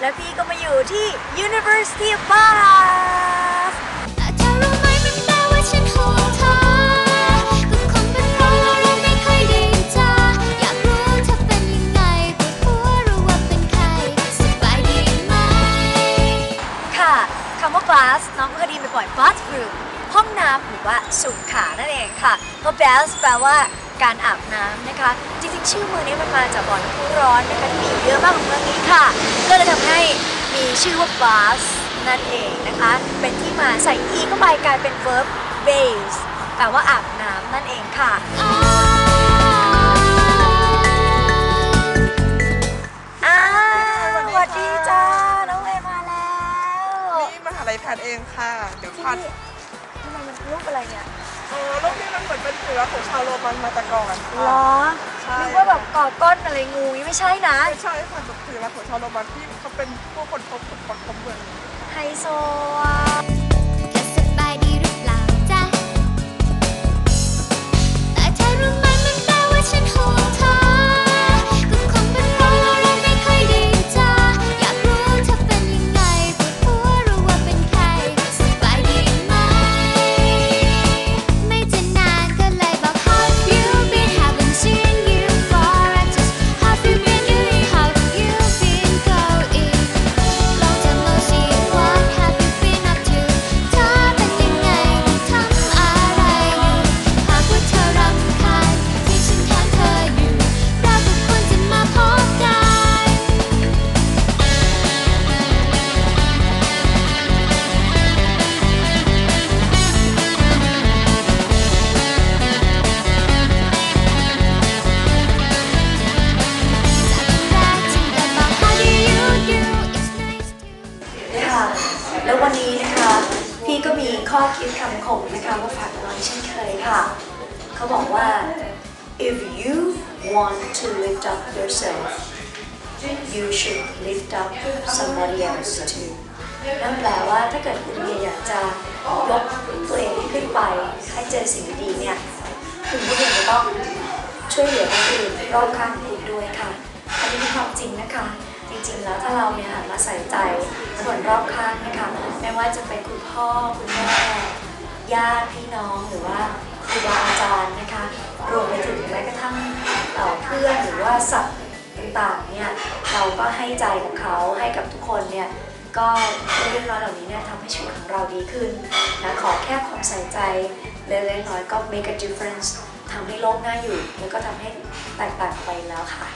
และพี่ก็มาอยู่ที่ University of Bath แต่เธอรู้ไหมมันแปลว่าฉันห่วงเธอก็คงเป็นเพราะว่าเราไม่ค่อยได้เจออยากรู้เธอเป็นยังไงปวดหัวหรือว่าเป็นใครสบายดีไหมค่ะคำว่า bath น้องก็เคยไดีไปบ่อย bathroom ห้องน้ำหรือว่าสุขานั่นเองค่ะเพราะ bath แปลว่า การอาบน้ำนะคะ จริงๆ ชื่อเมืองนี้มันมาจากบ่อน้ำพุร้อนนะคะที่มีอยู่เยอะมากของเมืองนี้ค่ะ ก็เลยทำให้มีชื่อว่า bath นั่นเองนะคะ เป็นที่มาใส่ e เข้าไปกลายเป็น verb bathe แปลว่าอาบน้ำนั่นเองค่ะ อ้าวสวัสดีจ้า น้องเวย์มาแล้วนี่มหาลัยแพทย์เองค่ะ เดี๋ยวที่พัดนี่ทำไมมันรูปอะไรเนี่ย เออโลกนี้มันเหมือนเป็นเสือของชาวโรมันมาแต่ก่อนเหรค่ะ อใช่ นึกว่าแบบก่อก้อนอะไรงูไม่ใช่นะไม่ใช่ค่ะแบบเสือของชาวโรมันที่เขาเป็นผู้คนพบคนคนพบเมืองนี้ไฮโซอะ แล้ววันนี้นะคะ พี่ก็มีข้อคิดคำคมนะคะมาฝากน้องเช่นเคยค่ะ เขาบอกว่า if you want to lift up yourself you should lift up somebody else too นั่นแปลว่าถ้าเกิดคุณเนี่ยอยากจะยกตัวเองขึ้นไปให้เจอสิ่งดีเนี่ยคุณก็ยังจะต้องช่วยเหลือคนอื่นรอบข้างคุณด้วยค่ะอันนี้เป็นความจริงนะคะ จริงๆ แล้วถ้าเราเนี่ยหันมาใส่ใจคนรอบข้างนะคะไม่ว่าจะเป็นคุณพ่อคุณแม่ญาติพี่น้องหรือว่าครูบาอาจารย์นะคะรวมไปถึงแม้กระทั่งเอ่อเพื่อนหรือว่าสัตว์ต่างๆเนี่ยเราก็ให้ใจกับเขาให้กับทุกคนเนี่ยก็เรื่องน้อยเหล่านี้เนี่ยทำให้ชีวิตของเราดีขึ้นนะขอแค่ความใส่ใจเล็กๆน้อยก็ make a difference ทำให้โลกน่าอยู่ แล้วก็ทำให้แตกต่างไปแล้วค่ะ